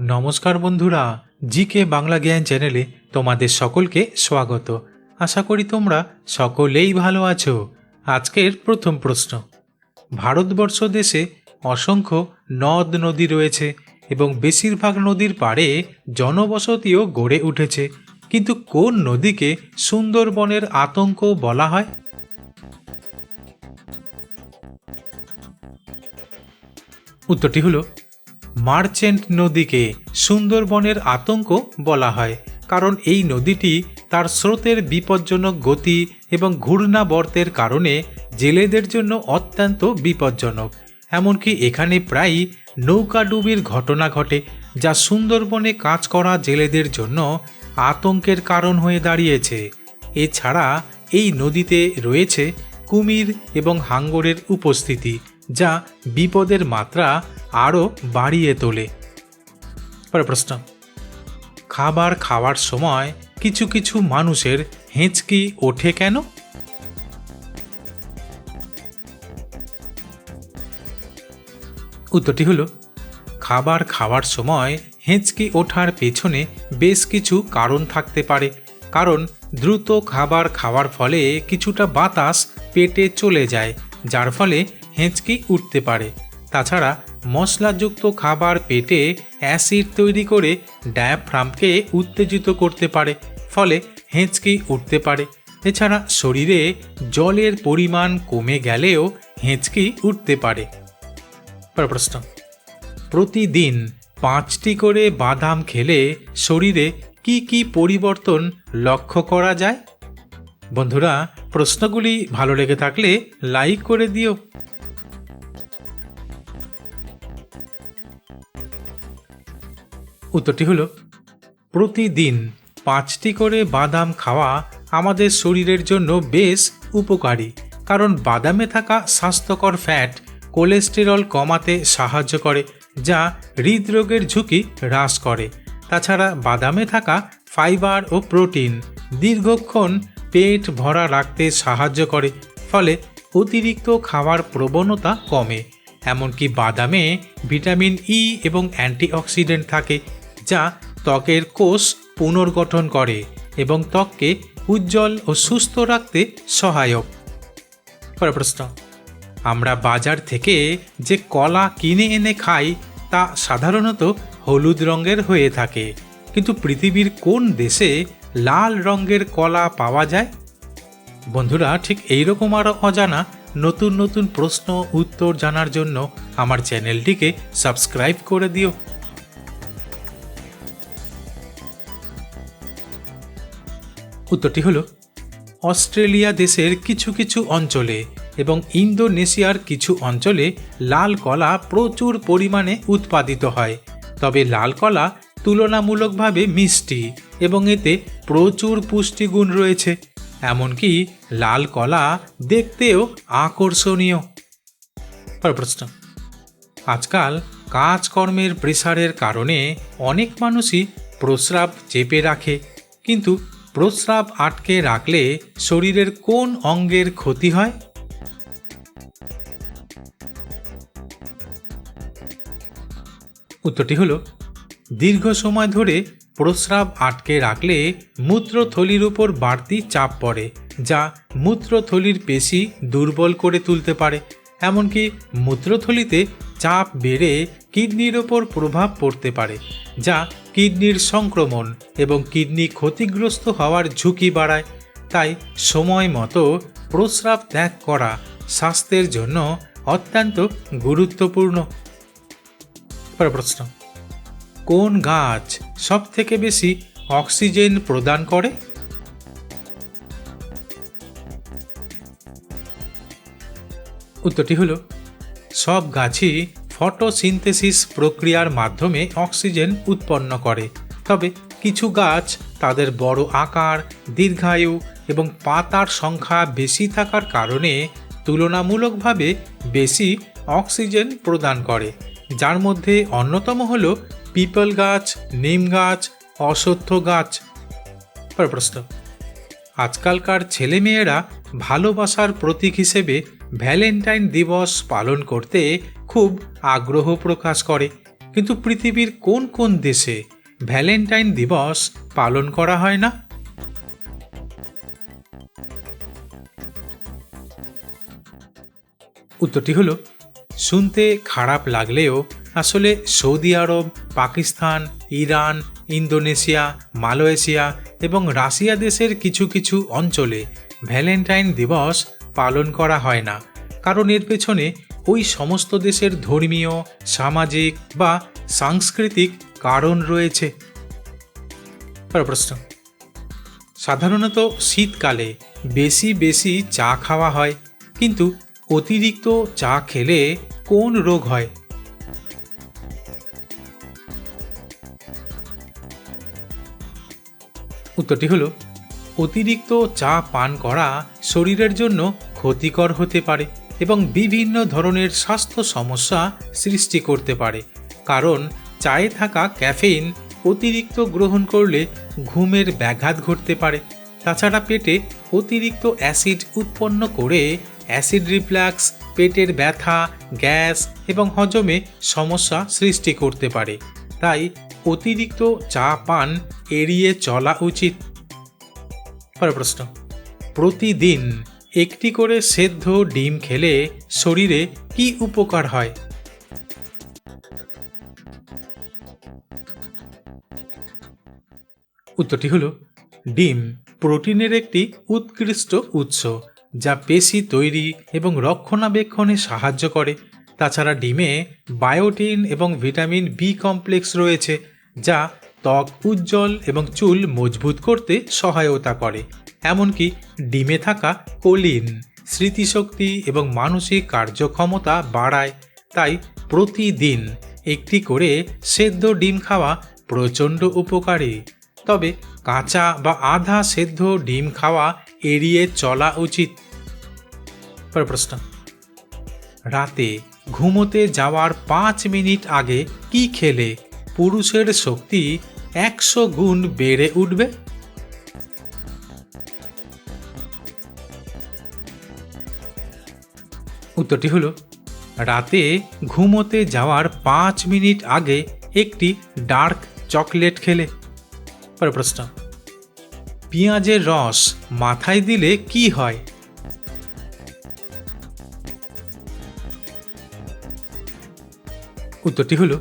নমস্কার বন্ধুরা জি কে বাংলা জ্ঞান চ্যানেলে তোমাদের সকলকে স্বাগত। আশা করি তোমরা সকলেই ভালো আছো। আজকের প্রথম প্রশ্ন। ভারতবর্ষ দেশে অসংখ্য নদ নদী রয়েছে এবং বেশিরভাগ নদীর পাড়ে জনবসতিও গড়ে উঠেছে। কিন্তু কোন নদীকে সুন্দরবনের আতঙ্ক বলা হয়? উত্তরটি হলো মার্চেন্ট নদীকে সুন্দরবনের আতঙ্ক বলা হয়, কারণ এই নদীটি তার স্রোতের বিপজ্জনক গতি এবং ঘূর্ণাবর্তের কারণে জেলেদের জন্য অত্যন্ত বিপজ্জনক। এমনকি এখানে প্রায়ই নৌকাডুবির ঘটনা ঘটে, যা সুন্দরবনে কাজ করা জেলেদের জন্য আতঙ্কের কারণ হয়ে দাঁড়িয়েছে। এছাড়া এই নদীতে রয়েছে কুমির এবং হাঙ্গরের উপস্থিতি। যা বিপদের মাত্রা আরও বাড়িয়ে তোলে। পরের প্রশ্ন। খাবার খাওয়ার সময় কিছু কিছু মানুষের হেঁচকি ওঠে কেন? উত্তরটি হলো, খাবার খাওয়ার সময় হেঁচকি ওঠার পেছনে বেশ কিছু কারণ থাকতে পারে। কারণ দ্রুত খাবার খাওয়ার ফলে কিছুটা বাতাস পেটে চলে যায়, যার ফলে হেঁচকি উঠতে পারে। তাছাড়া মশলাযুক্ত খাবার পেটে অ্যাসিড তৈরি করে ডায়াফ্রামকে উত্তেজিত করতে পারে, ফলে হেঁচকি উঠতে পারে। এছাড়া শরীরে জলের পরিমাণ কমে গেলেও হেঁচকি উঠতে পারে। প্রশ্ন। প্রতিদিন পাঁচটি করে বাদাম খেলে শরীরে কি কি পরিবর্তন লক্ষ্য করা যায়? বন্ধুরা, প্রশ্নগুলি ভালো লেগে থাকলে লাইক করে দিও। উত্তরটি হলো, প্রতিদিন পাঁচটি করে বাদাম খাওয়া আমাদের শরীরের জন্য বেশ উপকারী, কারণ বাদামে থাকা স্বাস্থ্যকর ফ্যাট কোলেস্টেরল কমাতে সাহায্য করে, যা হৃদরোগের ঝুঁকি হ্রাস করে। তাছাড়া বাদামে থাকা ফাইবার ও প্রোটিন দীর্ঘক্ষণ পেট ভরা রাখতে সাহায্য করে, ফলে অতিরিক্ত খাওয়ার প্রবণতা কমে। এমনকি বাদামে ভিটামিন ই এবং অ্যান্টিঅক্সিডেন্ট থাকে যা ত্বকের কোষ পুনর্গঠন করে এবং ত্বককে উজ্জ্বল ও সুস্থ রাখতে সহায়ক। পরের প্রশ্ন আমরা বাজার থেকে যে কলা কিনে এনে খাই তা সাধারণত হলুদ রঙের হয়ে থাকে, কিন্তু পৃথিবীর কোন দেশে লাল রঙের কলা পাওয়া যায়? বন্ধুরা, ঠিক এইরকম আরও অজানা নতুন নতুন প্রশ্ন, উত্তর জানার জন্য আমার চ্যানেলটিকে সাবস্ক্রাইব করে দিও। উত্তরটি হলো, অস্ট্রেলিয়া দেশের কিছু কিছু অঞ্চলে এবং ইন্দোনেশিয়ার কিছু অঞ্চলে লাল কলা প্রচুর পরিমাণে উৎপাদিত হয়। তবে লাল কলা তুলনামূলকভাবে মিষ্টি এবং এতে প্রচুর পুষ্টিগুণ রয়েছে। এমনকি লাল কলা দেখতেও আকর্ষণীয়। প্রশ্ন, আজকাল কাজকর্মের প্রেসারের কারণে অনেক মানুষই প্রস্রাব চেপে রাখে, কিন্তু প্রস্রাব আটকে রাখলে শরীরের কোন অঙ্গের ক্ষতি হয়? উত্তরটি হলো, দীর্ঘ সময় ধরে প্রস্রাব আটকে রাখলে মূত্রথলির উপর বাড়তি চাপ পড়ে, যা মূত্রথলির পেশি দুর্বল করে তুলতে পারে। এমনকি মূত্রথলিতে চাপ বেড়ে কিডনির ওপর প্রভাব পড়তে পারে, যা কিডনির সংক্রমণ এবং কিডনি ক্ষতিগ্রস্ত হওয়ার ঝুঁকি বাড়ায়। তাই সময় মতো প্রস্রাব ত্যাগ করা স্বাস্থ্যের জন্য অত্যন্ত গুরুত্বপূর্ণ। প্রশ্ন, কোন গাছ সব থেকে বেশি অক্সিজেন প্রদান করে? উত্তরটি হলো সব গাছই ফটোসিনথেসিস প্রক্রিয়ার মাধ্যমে অক্সিজেন উৎপন্ন করে। তবে কিছু গাছ তাদের বড় আকার, দীর্ঘায়ু এবং পাতার সংখ্যা বেশি থাকার কারণে তুলনামূলকভাবে বেশি অক্সিজেন প্রদান করে। যার মধ্যে অন্যতম হল পিপল গাছ, নিম গাছ, অশ্বত্থ গাছ। প্রশ্ন। আজকালকার ছেলেমেয়েরা ভালোবাসার প্রতীক হিসেবে ভ্যালেন্টাইন দিবস পালন করতে খুব আগ্রহ প্রকাশ করে। কিন্তু পৃথিবীর কোন কোন দেশে ভ্যালেন্টাইন দিবস পালন করা হয় না? উত্তরটি হলো, শুনতে খারাপ লাগলেও আসলে Saudi Arab, Pakistan, Iran, Indonesia, Malaysia এবং রাশিয়া দেশের কিছু কিছু অঞ্চলে ভ্যালেন্টাইন দিবস পালন করা হয় না, কারণ এর পেছনে ওই সমস্ত দেশের ধর্মীয়, সামাজিক বা সাংস্কৃতিক কারণ রয়েছে। প্রশ্ন। সাধারণত শীতকালে বেশি বেশি চা খাওয়া হয়, কিন্তু অতিরিক্ত চা খেলে কোন রোগ হয়? উত্তরটি হলো, অতিরিক্ত চা পান করা শরীরের জন্য ক্ষতিকর হতে পারে এবং বিভিন্ন ধরনের স্বাস্থ্য সমস্যা সৃষ্টি করতে পারে। কারণ চায়ে থাকা ক্যাফেইন অতিরিক্ত গ্রহণ করলে ঘুমের ব্যাঘাত ঘটতে পারে। তাছাড়া পেটে অতিরিক্ত অ্যাসিড উৎপন্ন করে অ্যাসিড রিফ্লাক্স, পেটের ব্যথা, গ্যাস এবং হজমে সমস্যা সৃষ্টি করতে পারে। তাই অতিরিক্ত চা পান এড়িয়ে চলা উচিত। পরের প্রশ্ন। প্রতিদিন একটি করে সেদ্ধ ডিম খেলে শরীরে কি উপকার হয়? উত্তরটি হলো, ডিম প্রোটিনের একটি উৎকৃষ্ট উৎস যা পেশি তৈরি এবং রক্ষণাবেক্ষণে সাহায্য করে। তাছাড়া ডিমে বায়োটিন এবং ভিটামিন বি কমপ্লেক্স রয়েছে যা ত্বক উজ্জ্বল এবং চুল মজবুত করতে সহায়তা করে। এমনকি ডিমে থাকা কোলিন, স্মৃতিশক্তি এবং মানসিক কার্যক্ষমতা বাড়ায়। তাই প্রতিদিন একটি করে সেদ্ধ ডিম খাওয়া প্রচণ্ড উপকারী। তবে কাঁচা বা আধা সেদ্ধ ডিম খাওয়া এড়িয়ে চলা উচিত। প্রশ্ন। রাতে ঘুমোতে যাওয়ার পাঁচ মিনিট আগে কি খেলে পুরুষের শক্তি একশো গুণ বেড়ে উঠবে? উত্তরটি হলো, রাতে ঘুমোতে যাওয়ার পাঁচ মিনিট আগে একটি ডার্ক চকলেট খেলে। পরের প্রশ্ন, পেঁয়াজের রস মাথায় দিলে কি হয়? উত্তরটি হলো,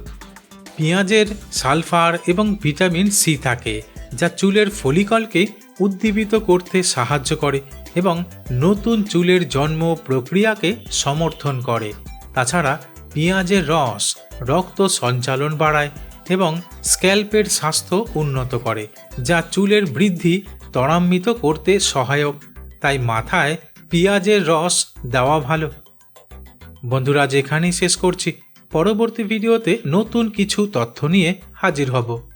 পেঁয়াজের সালফার এবং ভিটামিন সি থাকে, যা চুলের ফলিকলকে উদ্দীপিত করতে সাহায্য করে। এবং নতুন চুলের জন্ম প্রক্রিয়াকে সমর্থন করে। তাছাড়া পেঁয়াজের রস, রক্ত সঞ্চালন বাড়ায় এবং স্ক্যাল্পের স্বাস্থ্য উন্নত করে, যা চুলের বৃদ্ধি ত্বরান্বিত করতে সহায়ক। তাই মাথায় পেঁয়াজের রস দেওয়া ভালো। বন্ধুরা যেখানেই শেষ করছি। পরবর্তী ভিডিওতে নতুন কিছু তথ্য নিয়ে হাজির হব।